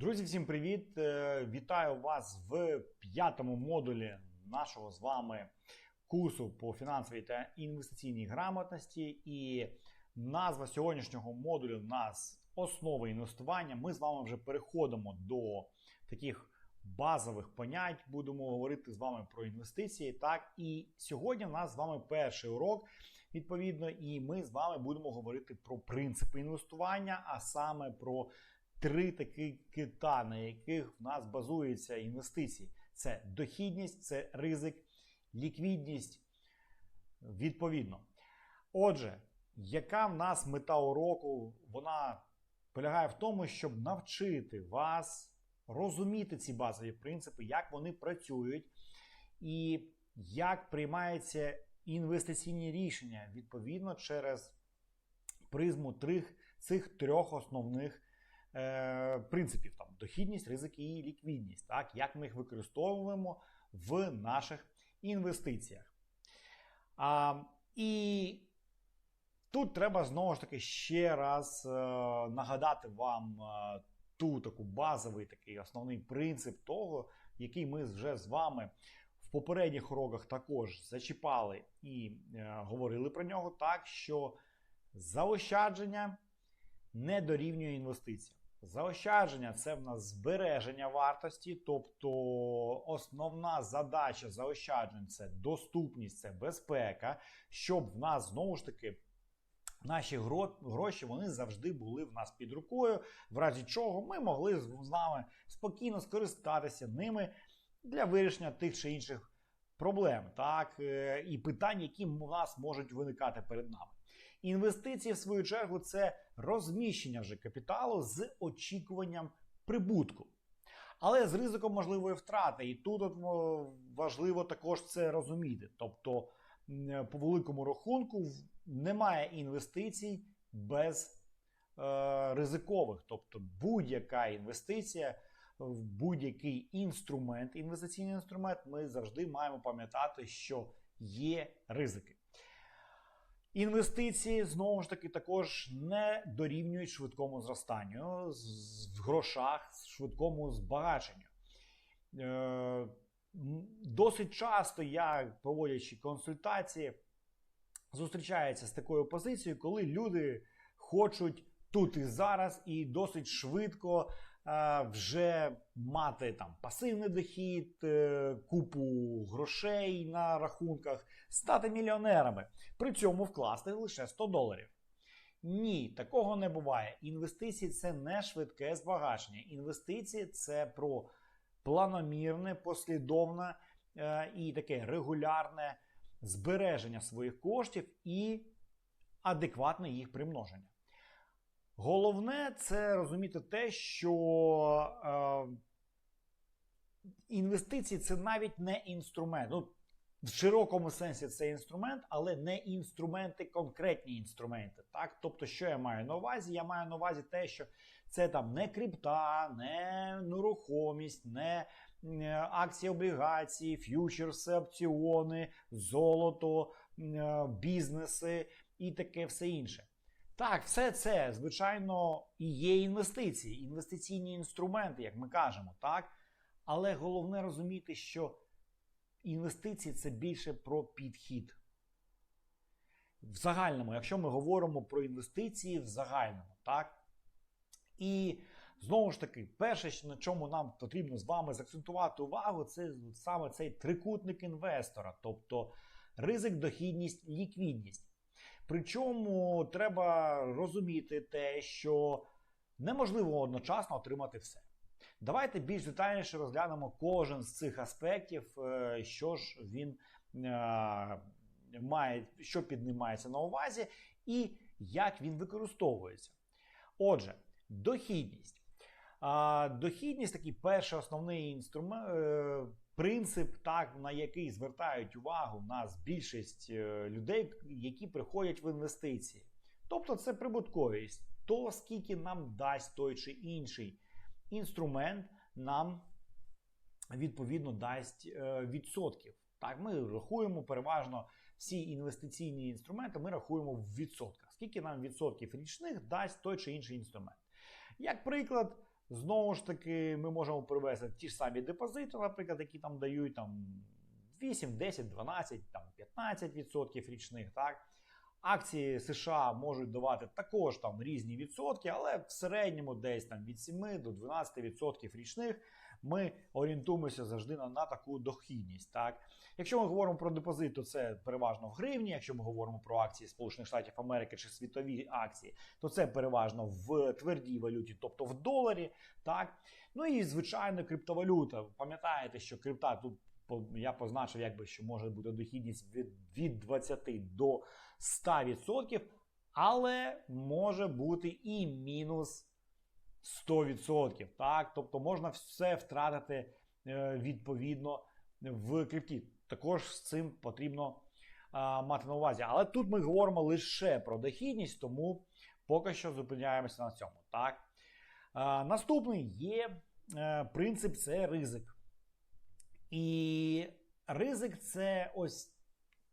Друзі, всім привіт! Е, Вітаю вас в п'ятому модулі нашого з вами курсу по фінансовій та інвестиційній грамотності. І назва сьогоднішнього модулю у нас основи інвестування. Ми з вами вже переходимо до таких базових понять. Будемо говорити з вами про інвестиції. Так, і сьогодні в нас з вами перший урок, відповідно, і ми з вами будемо говорити про принципи інвестування, а саме про три такі кита, на яких в нас базуються інвестиції: це дохідність, це ризик, ліквідність. Відповідно. Отже, яка в нас мета уроку? Вона полягає в тому, щоб навчити вас розуміти ці базові принципи, як вони працюють, і як приймаються інвестиційні рішення відповідно через призму трих, цих трьох основних е, принципів: там дохідність, ризики і ліквідність, так, як ми їх використовуємо в наших інвестиціях. А, І тут треба знову ж таки ще раз е, нагадати вам е, ту таку базовий такий основний принцип того, який ми вже з вами. В попередніх уроках також зачіпали і е, говорили про нього так, що заощадження не дорівнює інвестиціям. Заощадження це в нас збереження вартості, тобто основна задача заощаджень це доступність, це безпека, щоб в нас знову ж таки. Наші гроші вони завжди були в нас під рукою, в разі чого ми могли з нами спокійно скористатися ними для вирішення тих чи інших проблем, так е, і питань, які у нас можуть виникати перед нами. Інвестиції, в свою чергу, це розміщення вже капіталу з очікуванням прибутку. Але з ризиком можливої втрати. І тут от, важливо також це розуміти. Тобто, по великому рахунку, немає інвестицій без е, ризикових. Тобто, будь-яка інвестиція в будь-який інструмент, інвестиційний інструмент, ми завжди маємо пам'ятати, що є ризики. Інвестиції знову ж таки також не дорівнюють швидкому зростанню в грошах, швидкому збагаченню. Е, досить часто я, проводячи консультації, зустрічаюся з такою позицією, коли люди хочуть тут і зараз, і досить швидко вже мати там пасивний дохід, е, купу грошей на рахунках, стати мільйонерами, при цьому вкласти лише 100 доларів. Ні, такого не буває. Інвестиції це не швидке збагачення. Інвестиції це про планомірне, послідовне е, і таке регулярне збереження своїх коштів і адекватне їх примноження. Головне це розуміти те, що е, інвестиції це навіть не інструмент. Ну, в широкому сенсі це інструмент, але не інструменти, конкретні інструменти. Так? Тобто, що я маю на увазі? Я маю на увазі те, що це там не крипта, не нерухомість, не акції, облігації, ф'ючерси, опціони, золото, е, бізнеси і таке все інше. Так, все це, звичайно, і є інвестиції, інвестиційні інструменти, як ми кажемо, так? Але головне розуміти, що інвестиції це більше про підхід. В загальному, якщо ми говоримо про інвестиції в загальному, так? І знову ж таки, перше, на чому нам потрібно з вами заакцентувати увагу, це саме цей трикутник інвестора, тобто ризик, дохідність, ліквідність. Причому треба розуміти те, що неможливо одночасно отримати все. Давайте більш детальніше розглянемо кожен з цих аспектів, е, що ж він е, має, що під ним мається на увазі, і як він використовується. Отже, дохідність. Дохідність такий перший основний інструмент. Принцип, так на який звертають увагу в нас більшість е, людей, які приходять в інвестиції. Тобто це прибутковість, то скільки нам дасть той чи інший інструмент, нам відповідно дасть е, відсотків. Так, ми рахуємо переважно всі інвестиційні інструменти, ми рахуємо в відсотках. Скільки нам відсотків річних дасть той чи інший інструмент. Як приклад, Знову ж таки, ми можемо привести ті ж самі депозити, наприклад, які там дають там 8, 10, 12, там 15% річних. Так? Акції США можуть давати також там різні відсотки, але в середньому десь там від 7 до 12% річних ми орієнтуємося завжди на, на таку дохідність. Так? Якщо ми говоримо про депозит, то це переважно в гривні. Якщо ми говоримо про акції Сполучених Штатів Америки чи світові акції, то це переважно в твердій валюті, тобто в доларі. Так? Ну і звичайно, криптовалюта. Пам'ятаєте, що крипта тут я позначив, якби що може бути дохідність від, від 20 до 100%, але може бути і мінус 100%. Так? Тобто можна все втратити е, відповідно в крипті. Також з цим потрібно мати на увазі. Але тут ми говоримо лише про дохідність, тому поки що зупиняємося на цьому. Так? Наступний є е, принцип це ризик. І ризик це ось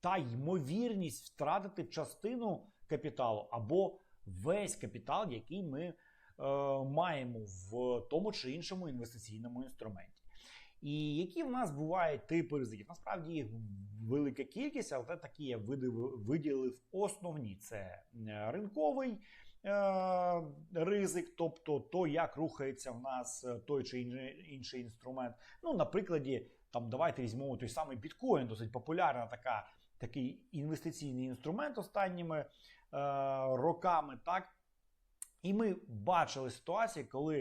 та ймовірність втратити частину капіталу або весь капітал, який ми маємо в тому чи іншому інвестиційному інструменті. І які в нас бувають типи ризиків? Насправді їх велика кількість, але такі я виділив, основні: це е, ринковий е, ризик, тобто то, як рухається в нас е, той чи інший, інструмент. Ну, на прикладі, там давайте візьмемо той самий біткоін, досить популярна така, такий інвестиційний інструмент останніми е, роками. так? І ми бачили ситуації, коли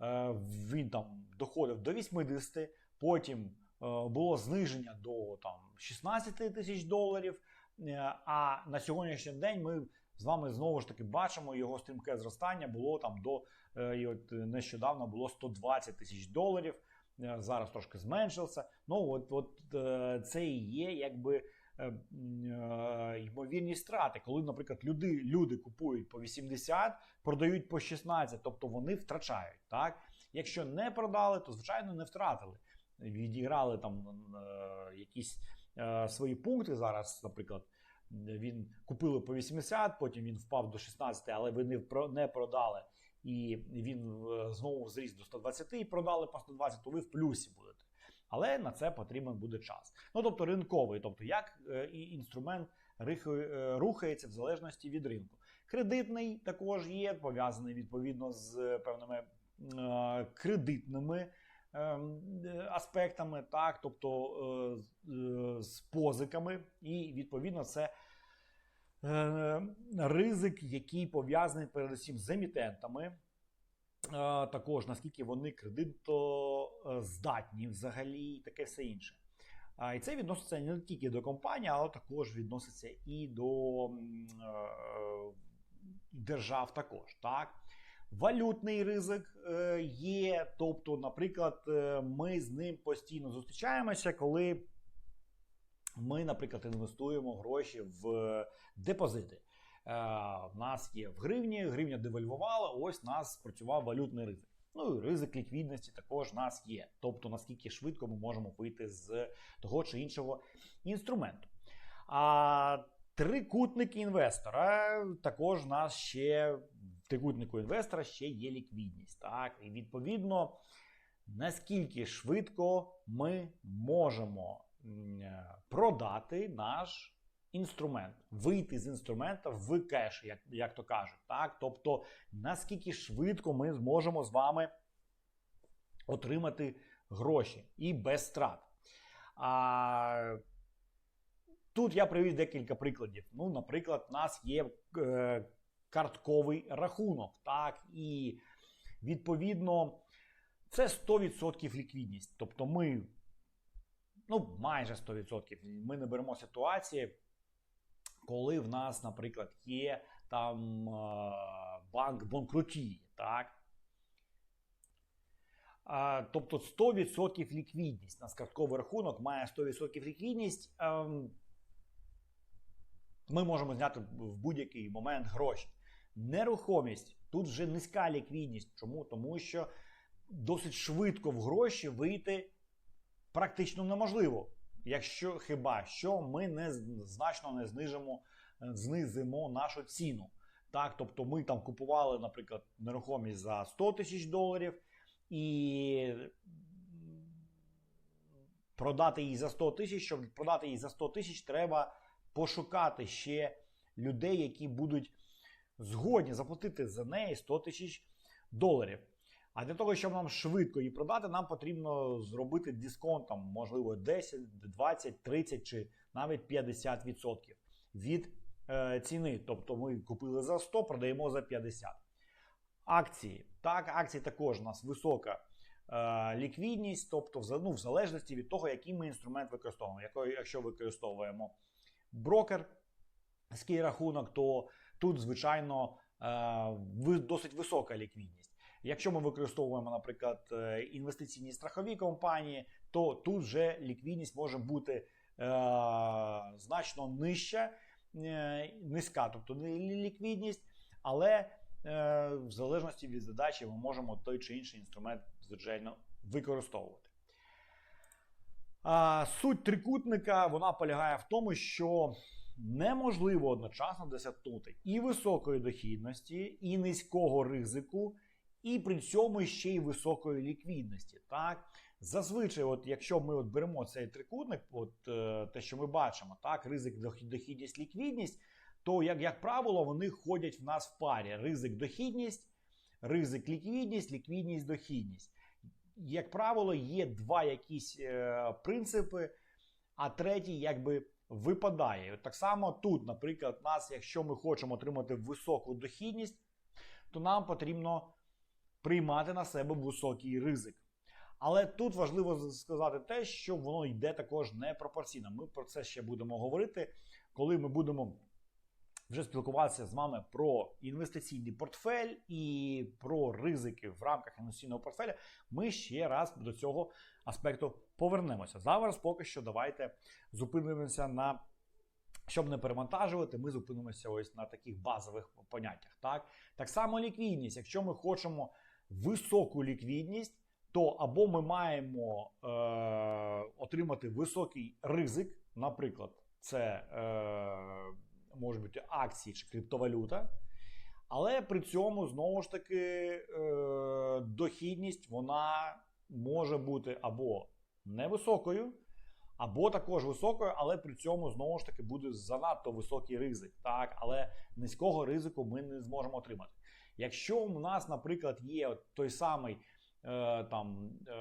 е, він там доходив до 80, потім е, було зниження до там 16 тисяч доларів. Е, а на сьогоднішній день ми з вами знову ж таки бачимо його стрімке зростання було там до е, і от нещодавно було 120 тисяч доларів. Е, Зараз трошки зменшився. Ну от, от е, це і є якби ймовірні страти, коли, наприклад, люди, люди купують по 80, продають по 16, тобто вони втрачають. Так? Якщо не продали, то звичайно не втратили. Відіграли там е, якісь е, свої пункти зараз, наприклад. Він купили по 80, потім він впав до 16, але ви не, продали, і він е, знову зріс до 120 і продали по 120, то ви в плюсі будете. Але на це потрібен буде час. Ну тобто ринковий, тобто як е, і інструмент е, рухається в залежності від ринку. Кредитний також є, пов'язаний відповідно з певними е, кредитними ем, е, аспектами, так, тобто з- позиками, і відповідно це ризик, який пов'язаний передусім з емітентами. Також наскільки вони кредитоздатні взагалі, і таке все інше. І це відноситься не тільки до компаній, але також відноситься і до е, держав також. Так? Валютний ризик е, є. Тобто, наприклад, е, ми з ним постійно зустрічаємося, коли ми, наприклад, інвестуємо гроші в депозити. Е, В нас є в гривні, гривня девальвувала, ось нас спрацював валютний ризик. Ну і ризик ліквідності також нас є. Тобто, наскільки швидко ми можемо вийти з того чи іншого інструменту. А трикутник інвестора також нас ще в трикутнику інвестора ще є ліквідність. Так? І відповідно, наскільки швидко ми можемо продати наш інструмент, вийти з інструмента в кеш, як, як то кажуть. Так? Тобто, наскільки швидко ми зможемо з вами отримати гроші і без страт. А, тут я привів декілька прикладів. Ну, наприклад, у нас є е, картковий рахунок, так, і відповідно це 100% ліквідність. Тобто ми, ну, майже 100%. Ми не беремо ситуації, коли в нас, наприклад, є там е, банк банкрутіє, так? Тобто 100% ліквідність. У нас картковий рахунок має 100% ліквідність. Ем, ми можемо зняти в будь-який момент гроші. Нерухомість тут вже низька ліквідність. Чому? Тому що досить швидко в гроші вийти практично неможливо. Якщо хіба що ми не значно не знижимо, е, знизимо нашу ціну. Так, тобто ми там купували, наприклад, нерухомість за 100 тисяч доларів, і продати її за 100 тисяч. Щоб продати її за 100 тисяч, треба пошукати ще людей, які будуть згодні заплатити за неї 100 тисяч доларів. А для того, щоб нам швидко її продати, нам потрібно зробити дисконт, там, можливо, 10, 20, 30 чи навіть 50% від е, ціни. Тобто ми купили за 100, продаємо за 50. Акції. Так, акції також у нас висока е, ліквідність, тобто ну, в залежності від того, який ми інструмент використовуємо. Якщо, використовуємо брокерський рахунок, то тут, звичайно, е, досить висока ліквідність. Якщо ми використовуємо, наприклад, е, інвестиційні страхові компанії, то тут вже ліквідність може бути е, значно нижча, е, низька, тобто ліквідність, але е, в залежності від задачі ми можемо той чи інший інструмент, звичайно, використовувати. А, суть трикутника вона полягає в тому, що неможливо одночасно досягнути і високої дохідності, і низького ризику, і при цьому ще й високої ліквідності. Так? Зазвичай, от якщо ми от беремо цей трикутник, от е, те, що ми бачимо, так, ризик, дохід- дохідність, ліквідність, то, як, як правило, вони ходять в нас в парі: ризик, дохідність, ризик, ліквідність, ліквідність, дохідність. Як правило, є два якісь е, принципи, а третій якби випадає. От Так само тут, наприклад, нас, якщо ми хочемо отримати високу дохідність, то нам потрібно приймати на себе високий ризик. Але тут важливо сказати те, що воно йде також непропорційно. Ми про це ще будемо говорити, коли ми будемо вже спілкуватися з вами про інвестиційний портфель і про ризики в рамках інвестиційного портфеля. Ми ще раз до цього аспекту повернемося. Зараз поки що давайте зупинимося на. Щоб не перевантажувати, ми зупинимося ось на таких базових поняттях. Так, так само ліквідність. Якщо ми хочемо високу ліквідність, то або ми маємо е, отримати високий ризик, наприклад, це е, може бути акції чи криптовалюта. Але при цьому знову ж таки е, дохідність вона може бути або невисокою, або також високою, але при цьому знову ж таки буде занадто високий ризик. Так, але низького ризику ми не зможемо отримати. Якщо у нас, наприклад, є той самий е, там е,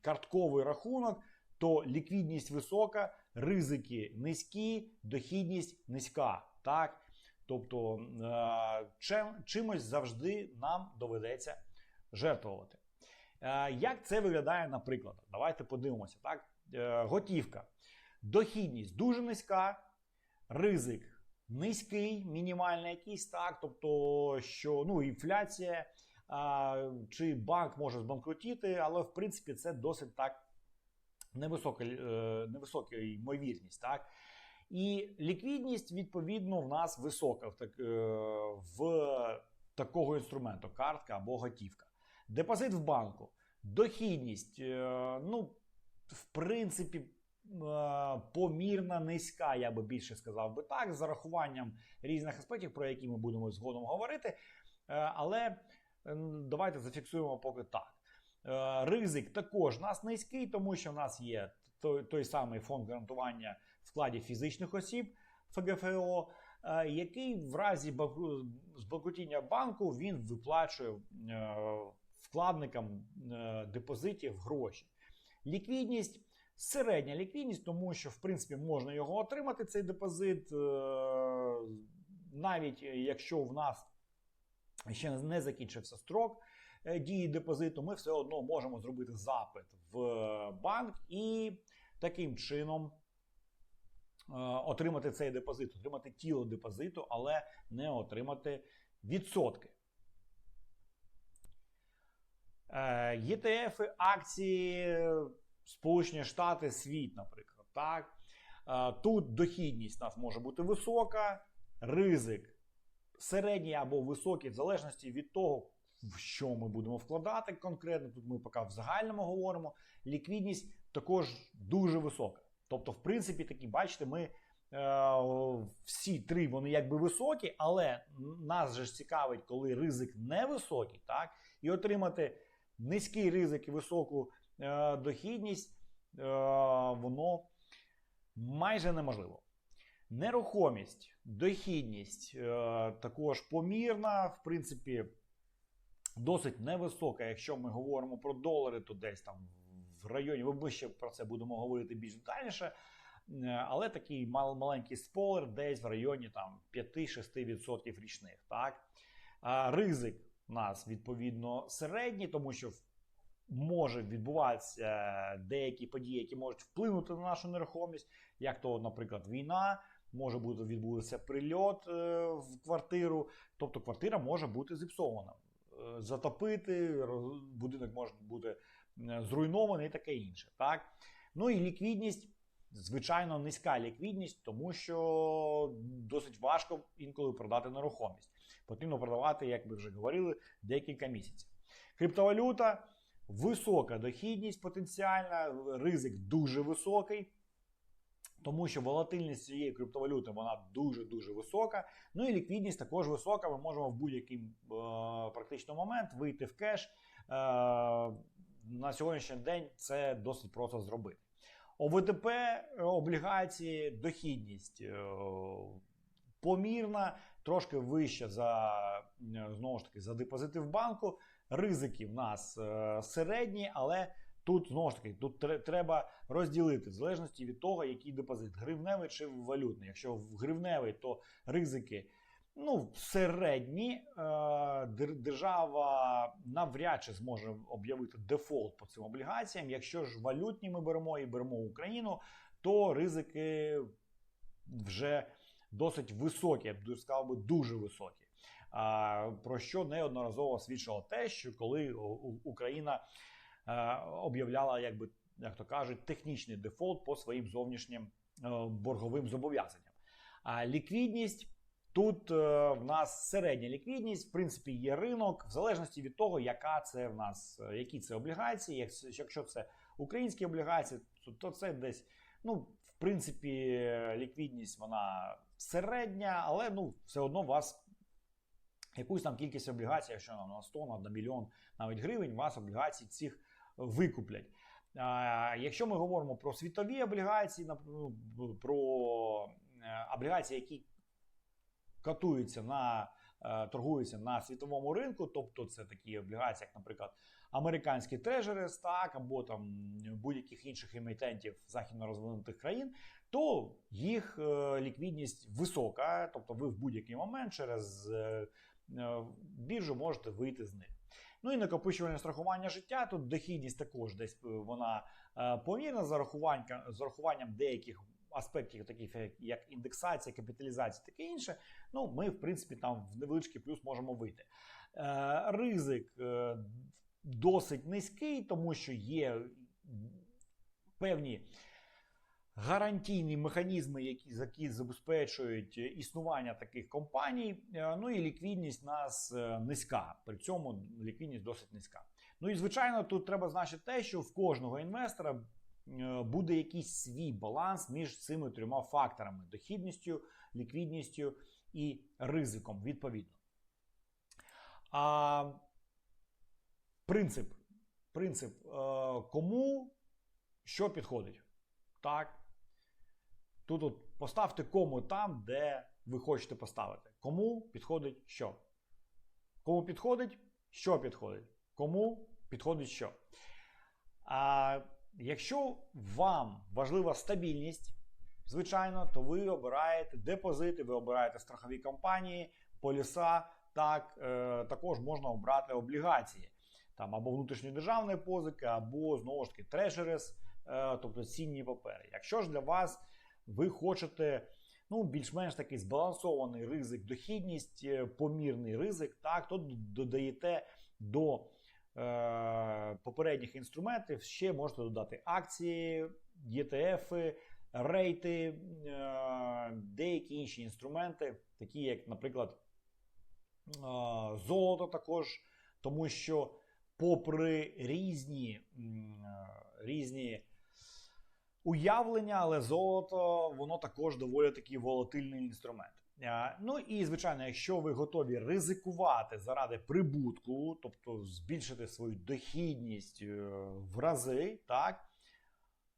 картковий рахунок, то ліквідність висока, ризики низькі, дохідність низька. Так? Тобто е, чим, чимось завжди нам доведеться жертвувати. Е, як це виглядає на прикладах? Давайте подивимося. Так? Е, готівка. Дохідність дуже низька, ризик низький, мінімальний якийсь, так, тобто, що ну, інфляція а, чи банк може збанкрутіти, але в принципі це досить так невисока, е, невисока ймовірність. Так? І ліквідність, відповідно, в нас висока в, так, е, в такого інструменту картка або готівка. Депозит в банку, дохідність, е, ну, в принципі, помірна низька, я би більше сказав би так, з зарахуванням різних аспектів, про які ми будемо згодом говорити. Е, Але е, давайте зафіксуємо поки так. Е, Ризик також у нас низький, тому що в нас є той, той самий фонд гарантування вкладів фізичних осіб ФГФО, е, який в разі банкру- збанкрутіння банку він виплачує е, вкладникам е, депозитів гроші. Ліквідність середня ліквідність, тому що в принципі можна його отримати, цей депозит, е, навіть якщо в нас ще не закінчився строк е, дії депозиту, ми все одно можемо зробити запит в банк і таким чином е, отримати цей депозит, отримати тіло депозиту, але не отримати відсотки. Е, ETF, акції Сполучені Штати, світ, наприклад. Так? Е, Тут дохідність у нас може бути висока, ризик середній або високий, в залежності від того, в що ми будемо вкладати конкретно. Тут ми поки в загальному говоримо. Ліквідність також дуже висока. Тобто, в принципі, такі, бачите, ми е, всі три вони якби високі, але нас же ж цікавить, коли ризик невисокий, так? І отримати низький ризик і високу дохідність, е, воно майже неможливо. Нерухомість, дохідність е, також помірна, в принципі, досить невисока. Якщо ми говоримо про долари, то десь там в районі, ми ще про це будемо говорити більш детальніше. Е, Але такий мал- маленький спойлер десь в районі там 5-6% річних. Так? Ризик у нас відповідно середній, тому що в- може відбуватися деякі події, які можуть вплинути на нашу нерухомість, як то, наприклад, війна. Може бути відбутися прильот е, в квартиру, тобто квартира може бути зіпсована, Е, затопити, будинок може бути е, зруйнований і таке інше. Так? Ну і ліквідність, звичайно, низька ліквідність, тому що досить важко інколи продати нерухомість. Потрібно продавати, як ми вже говорили, декілька місяців. Криптовалюта, висока дохідність потенціальна, ризик дуже високий. Тому що волатильність цієї криптовалюти вона дуже-дуже висока. Ну і ліквідність також висока. Ми можемо в будь-який е, практично момент вийти в кеш. Е, на сьогоднішній день це досить просто зробити. ОВТП е, облігації, дохідність е, помірна, трошки вища за е, знову ж таки за депозити в банку. Ризики в нас е, середні, але тут знову ж таки тут треба розділити в залежності від того, який депозит гривневий чи валютний. Якщо в гривневий, то ризики ну, середні. Е, Держава навряд чи зможе об'явити дефолт по цим облігаціям. Якщо ж валютні ми беремо і беремо Україну, то ризики вже досить високі, я б сказав би дуже високі. Про що неодноразово свідчило те, що коли Україна е, об'являла, якби як то кажуть, технічний дефолт по своїм зовнішнім е, борговим зобов'язанням. А ліквідність тут е, в нас середня ліквідність, в принципі, є ринок, в залежності від того, яка це в нас, які це облігації. Якщо- це українські облігації, то, це десь, ну, в принципі, ліквідність вона середня, але ну, все одно вас якусь там кількість облігацій, якщо на 100, на мільйон навіть гривень, вас облігацій цих викуплять. А, якщо ми говоримо про світові облігації, ну, про е, облігації, які котуються на е, торгуються на світовому ринку, тобто це такі облігації, як, наприклад, американські трежерес, так, або там будь-яких інших емітентів західно розвинутих країн, то їх е, ліквідність висока, тобто ви в будь-який момент через біржу можете вийти з них. Ну і накопичувальне страхування життя. Тут дохідність також десь е, вона е, помірна з рахуванням деяких аспектів, таких як- індексація, капіталізація, таке інше. Ну, ми, в принципі, там в невеличкий плюс можемо вийти. Е, ризик е, досить низький, тому що є певні гарантійні механізми, які, які забезпечують існування таких компаній. Е, Ну і ліквідність нас е, низька. При цьому ліквідність досить низька. Ну і звичайно, тут треба значити те, що в кожного інвестора е, буде якийсь свій баланс між цими трьома факторами: дохідністю, ліквідністю і ризиком, відповідно. А принцип, принцип, кому що підходить. Так. Тут от поставте кому там, де ви хочете поставити. Кому підходить що? Кому підходить, що підходить? Кому підходить що? А якщо вам важлива стабільність, звичайно, то ви обираєте депозити, ви обираєте страхові компанії, поліса. Так, е, також можна обрати облігації. Там або внутрішньодержавні позики, або знову ж таки трешерес, е, тобто цінні папери. Якщо ж для вас ви хочете ну, більш-менш такий збалансований ризик, дохідність, е, помірний ризик, так, то додаєте до е, попередніх інструментів, ще можете додати акції, ETF, рейти, е, деякі інші інструменти, такі як, наприклад, е, золото також, тому що попри різні, е, різні уявлення, але золото воно також доволі такий волатильний інструмент. Е, Ну і звичайно, якщо ви готові ризикувати заради прибутку, тобто збільшити свою дохідність е, в рази, так.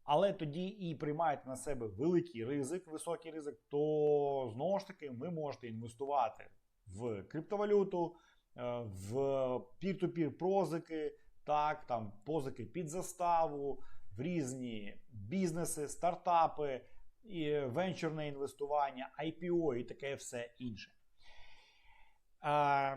Але тоді і приймаєте на себе великий ризик, високий ризик, то знову ж таки ви можете інвестувати в криптовалюту, е, в пір-ту-пір позики, так, там позики під заставу, в різні бізнеси, стартапи, і венчурне інвестування, IPO і таке все інше. А,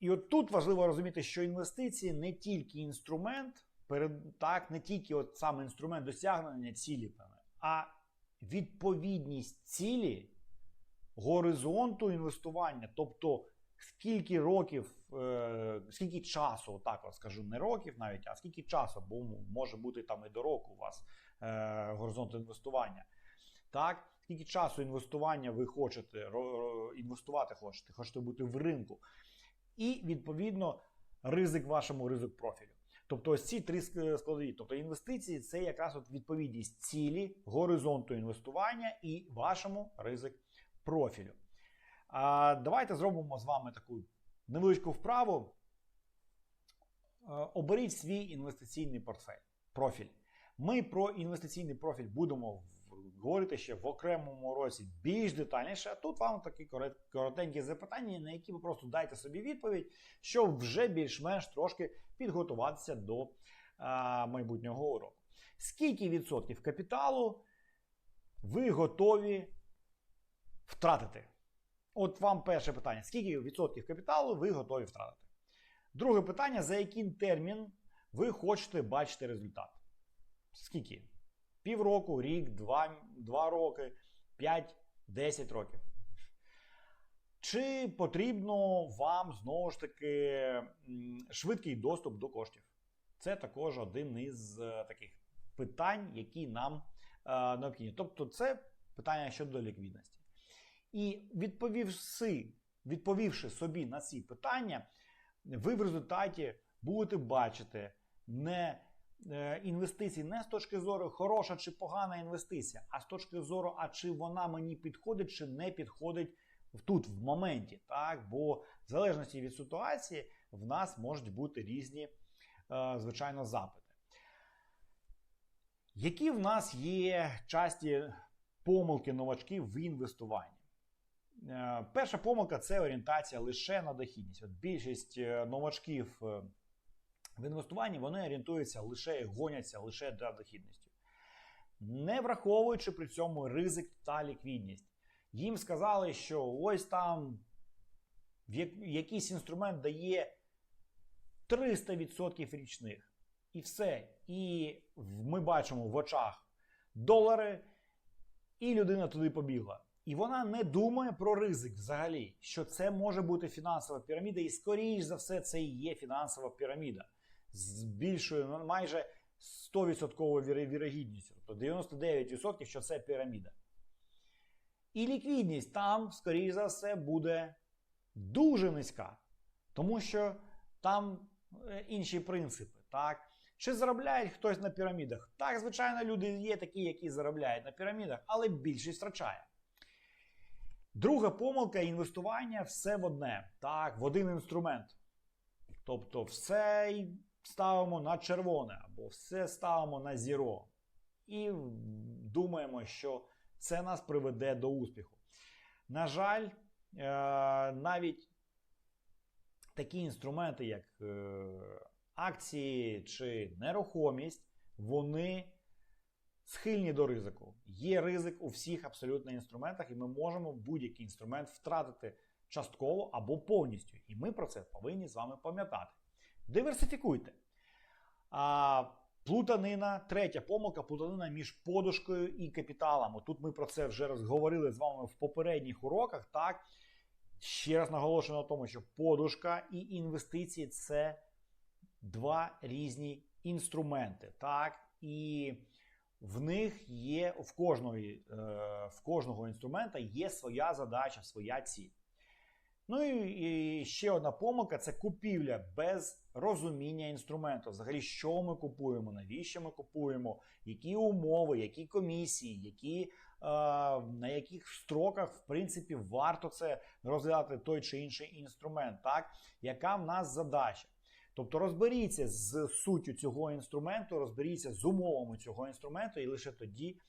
і от тут важливо розуміти, що інвестиції не тільки інструмент, перед, так, не тільки от саме інструмент досягнення цілі, а відповідність цілі горизонту інвестування, тобто скільки років, е, скільки часу, так от скажу, не років навіть, а скільки часу, бо може бути там і до року у вас е, горизонт інвестування. Так, скільки часу інвестування ви хочете інвестувати, хочете, хочете бути в ринку. І відповідно ризик вашому ризик профілю. Тобто ось ці три складові. Тобто інвестиції це якраз от відповідність цілі, горизонту інвестування і вашому ризик профілю. А Давайте зробимо з вами таку невеличку вправу. Е, оберіть свій інвестиційний портфель, профіль. Ми про інвестиційний профіль будемо говорити ще в окремому році більш детальніше. А тут вам такі коротенькі запитання, на які ви просто дайте собі відповідь, щоб вже більш-менш трошки підготуватися до а, майбутнього уроку. Скільки відсотків капіталу ви готові втратити? От вам перше питання: скільки відсотків капіталу ви готові втратити? Друге питання: за який термін ви хочете бачити результат? Скільки? Півроку, рік, два, два роки, 5-10 років. Чи потрібно вам знову ж таки швидкий доступ до коштів? Це також один із е, таких питань, які нам е, необхідні. Тобто, це питання щодо ліквідності. І відповівши, відповівши собі на ці питання, ви в результаті будете бачити не Е, інвестицій не з точки зору хороша чи погана інвестиція, а з точки зору, а чи вона мені підходить, чи не підходить тут, в моменті. Так? Бо в залежності від ситуації в нас можуть бути різні, е, звичайно, запити. Які в нас є часті помилки новачків в інвестуванні? Е, перша помилка це орієнтація лише на дохідність. От Більшість новачків в інвестуванні вони орієнтуються лише і гоняться лише за дохідністю, не враховуючи при цьому ризик та ліквідність. Їм сказали, що ось там якийсь інструмент дає 300% річних. І все. І ми бачимо в очах долари, і людина туди побігла. І вона не думає про ризик взагалі, що це може бути фінансова піраміда, і, скоріш за все, це і є фінансова піраміда з більшою ну, майже 100% вірогідністю. Тобто 99%, що це піраміда. І ліквідність там, скоріш за все, буде дуже низька. Тому що там е, інші принципи. так? Чи заробляє хтось на пірамідах? Так, звичайно, люди є такі, які заробляють на пірамідах, але більшість втрачає. Друга помилка інвестування все в одне. Так, в один інструмент. Тобто, все ставимо на червоне або все ставимо на зіро. І думаємо, що це нас приведе до успіху. На жаль, е, навіть такі інструменти, як е, акції чи нерухомість, вони схильні до ризику. Є ризик у всіх абсолютно інструментах, і ми можемо будь-який інструмент втратити частково або повністю. І ми про це повинні з вами пам'ятати. Диверсифікуйте. А, Плутанина, третя помилка, плутанина між подушкою і капіталом. Тут ми про це вже розговорили з вами в попередніх уроках. Так, ще раз наголошую на тому, що подушка і інвестиції це два різні інструменти. Так, і в них є в кожного, е, в кожного інструмента є своя задача, своя ціль. Ну і ще одна помилка це купівля без розуміння інструменту, взагалі, що ми купуємо, навіщо ми купуємо, які умови, які комісії, які, е, на яких строках, в принципі, варто це розглядати той чи інший інструмент, так? яка в нас задача. Тобто розберіться з суттю цього інструменту, розберіться з умовами цього інструменту і лише тоді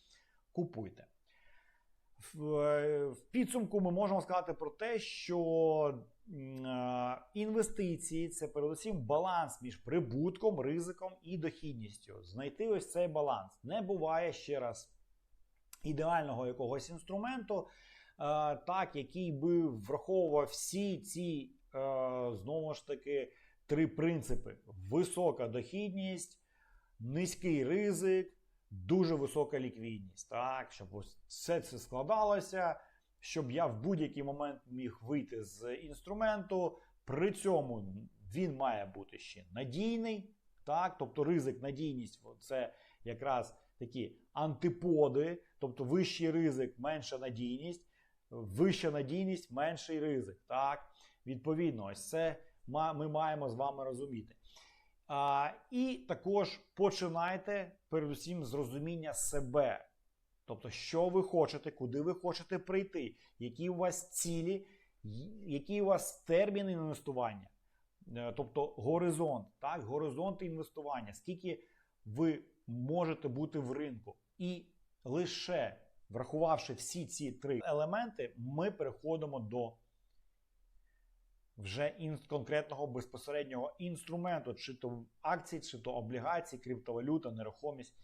купуйте. В, підсумку ми можемо сказати про те, що е, інвестиції це передусім баланс між прибутком, ризиком і дохідністю. Знайти ось цей баланс. Не буває ще раз ідеального якогось інструменту, е, так, який би враховував всі ці, е, знову ж таки, три принципи: висока дохідність, низький ризик, дуже висока ліквідність. Так, щоб все це складалося, щоб я в будь-який момент міг вийти з інструменту. При цьому він має бути ще надійний. Так, тобто ризик, надійність це якраз такі антиподи, тобто вищий ризик, менша надійність, вища надійність, менший ризик. Так, відповідно, ось це ми маємо з вами розуміти. А, І також починайте передусім з розуміння себе. Тобто, що ви хочете, куди ви хочете прийти, які у вас цілі, який у вас термін інвестування, Е, тобто горизонт, так, горизонт інвестування, скільки ви можете бути в ринку. І лише врахувавши всі ці три елементи, ми переходимо до вже ін- конкретного безпосереднього інструменту, чи то акції, чи то облігації, криптовалюта, нерухомість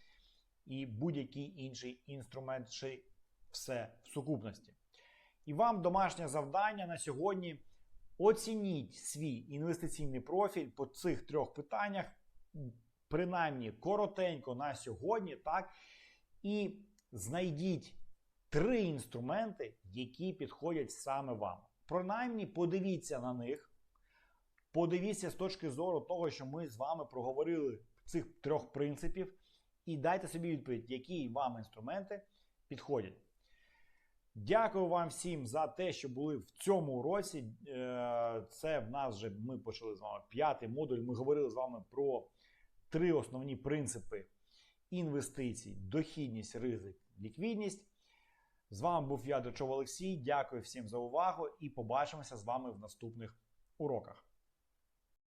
і будь-який інший інструмент, чи все в сукупності. І вам домашнє завдання на сьогодні. Оцініть свій інвестиційний профіль по цих трьох питаннях, принаймні коротенько на сьогодні, так? І знайдіть три інструменти, які підходять саме вам. Принаймні, подивіться на них, подивіться з точки зору того, що ми з вами проговорили цих трьох принципів, і дайте собі відповідь, які вам інструменти підходять. Дякую вам всім за те, що були в цьому уроці. Е, Це в нас вже ми почали з вами п'ятий модуль. Ми говорили з вами про три основні принципи інвестицій: дохідність, ризик, ліквідність. З вами був я, Дочов Олексій. Дякую всім за увагу і побачимося з вами в наступних уроках.